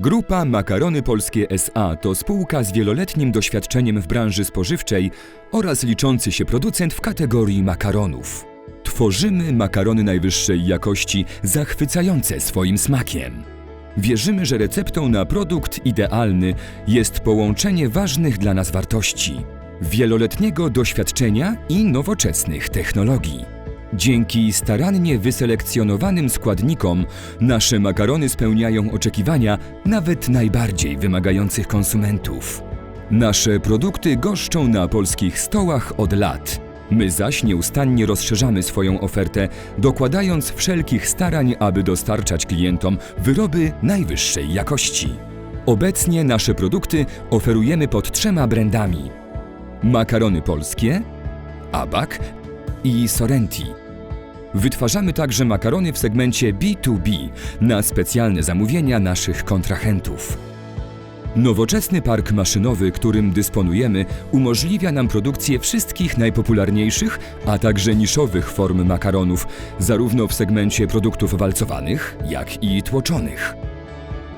Grupa Makarony Polskie SA to spółka z wieloletnim doświadczeniem w branży spożywczej oraz liczący się producent w kategorii makaronów. Tworzymy makarony najwyższej jakości, zachwycające swoim smakiem. Wierzymy, że receptą na produkt idealny jest połączenie ważnych dla nas wartości: wieloletniego doświadczenia i nowoczesnych technologii. Dzięki starannie wyselekcjonowanym składnikom nasze makarony spełniają oczekiwania nawet najbardziej wymagających konsumentów. Nasze produkty goszczą na polskich stołach od lat. My zaś nieustannie rozszerzamy swoją ofertę, dokładając wszelkich starań, aby dostarczać klientom wyroby najwyższej jakości. Obecnie nasze produkty oferujemy pod trzema brandami: Makarony polskie, Abak i Sorrenti. Wytwarzamy także makarony w segmencie B2B na specjalne zamówienia naszych kontrahentów. Nowoczesny park maszynowy, którym dysponujemy, umożliwia nam produkcję wszystkich najpopularniejszych, a także niszowych form makaronów, zarówno w segmencie produktów walcowanych, jak i tłoczonych.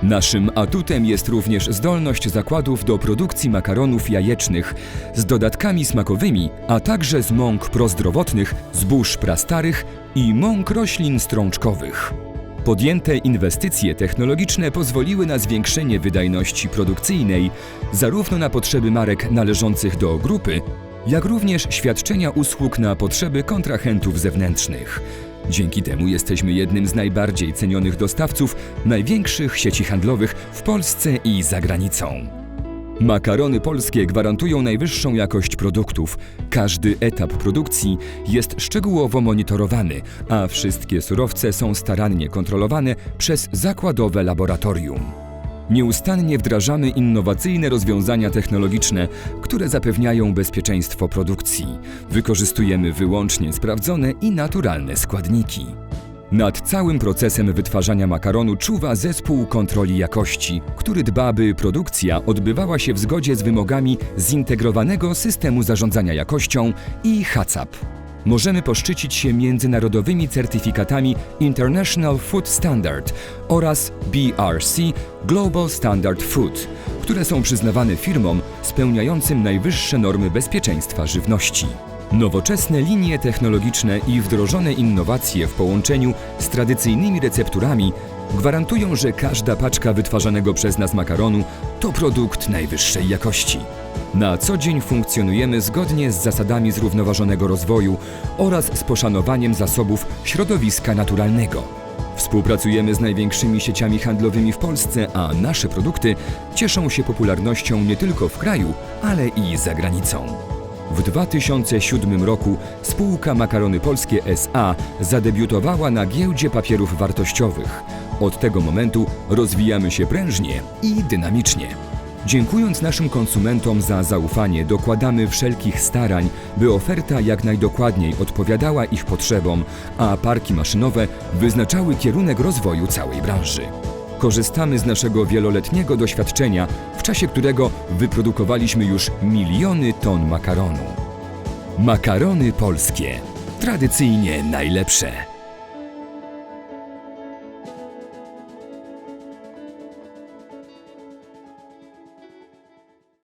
Naszym atutem jest również zdolność zakładów do produkcji makaronów jajecznych z dodatkami smakowymi, a także z mąk prozdrowotnych, zbóż prastarych i mąk roślin strączkowych. Podjęte inwestycje technologiczne pozwoliły na zwiększenie wydajności produkcyjnej zarówno na potrzeby marek należących do grupy, jak również świadczenia usług na potrzeby kontrahentów zewnętrznych. Dzięki temu jesteśmy jednym z najbardziej cenionych dostawców największych sieci handlowych w Polsce i za granicą. Makarony polskie gwarantują najwyższą jakość produktów. Każdy etap produkcji jest szczegółowo monitorowany, a wszystkie surowce są starannie kontrolowane przez zakładowe laboratorium. Nieustannie wdrażamy innowacyjne rozwiązania technologiczne, które zapewniają bezpieczeństwo produkcji. Wykorzystujemy wyłącznie sprawdzone i naturalne składniki. Nad całym procesem wytwarzania makaronu czuwa zespół kontroli jakości, który dba, by produkcja odbywała się w zgodzie z wymogami zintegrowanego systemu zarządzania jakością i HACCP. Możemy poszczycić się międzynarodowymi certyfikatami International Food Standard oraz BRC Global Standard Food, które są przyznawane firmom spełniającym najwyższe normy bezpieczeństwa żywności. Nowoczesne linie technologiczne i wdrożone innowacje w połączeniu z tradycyjnymi recepturami gwarantują, że każda paczka wytwarzanego przez nas makaronu to produkt najwyższej jakości. Na co dzień funkcjonujemy zgodnie z zasadami zrównoważonego rozwoju oraz z poszanowaniem zasobów środowiska naturalnego. Współpracujemy z największymi sieciami handlowymi w Polsce, a nasze produkty cieszą się popularnością nie tylko w kraju, ale i za granicą. W 2007 roku spółka Makarony Polskie SA zadebiutowała na giełdzie papierów wartościowych. Od tego momentu rozwijamy się prężnie i dynamicznie. Dziękując naszym konsumentom za zaufanie, dokładamy wszelkich starań, by oferta jak najdokładniej odpowiadała ich potrzebom, a parki maszynowe wyznaczały kierunek rozwoju całej branży. Korzystamy z naszego wieloletniego doświadczenia, w czasie którego wyprodukowaliśmy już miliony ton makaronu. Makarony polskie. Tradycyjnie najlepsze.